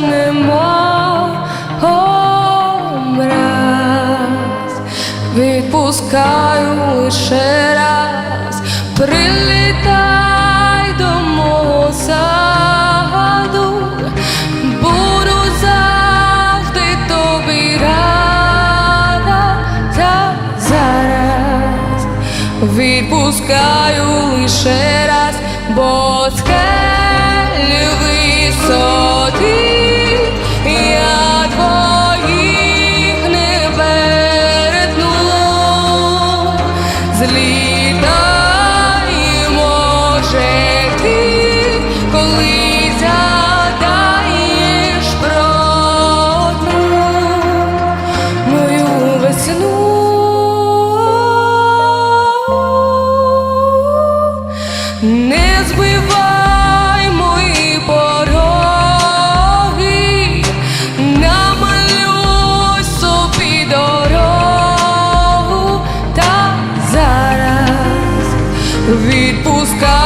немов образ, відпускаю лише раз, прилітай до мого саду, буду завжди тобі рада. Та зараз, відпускаю лише раз, бо скелі висоти easily відпускай.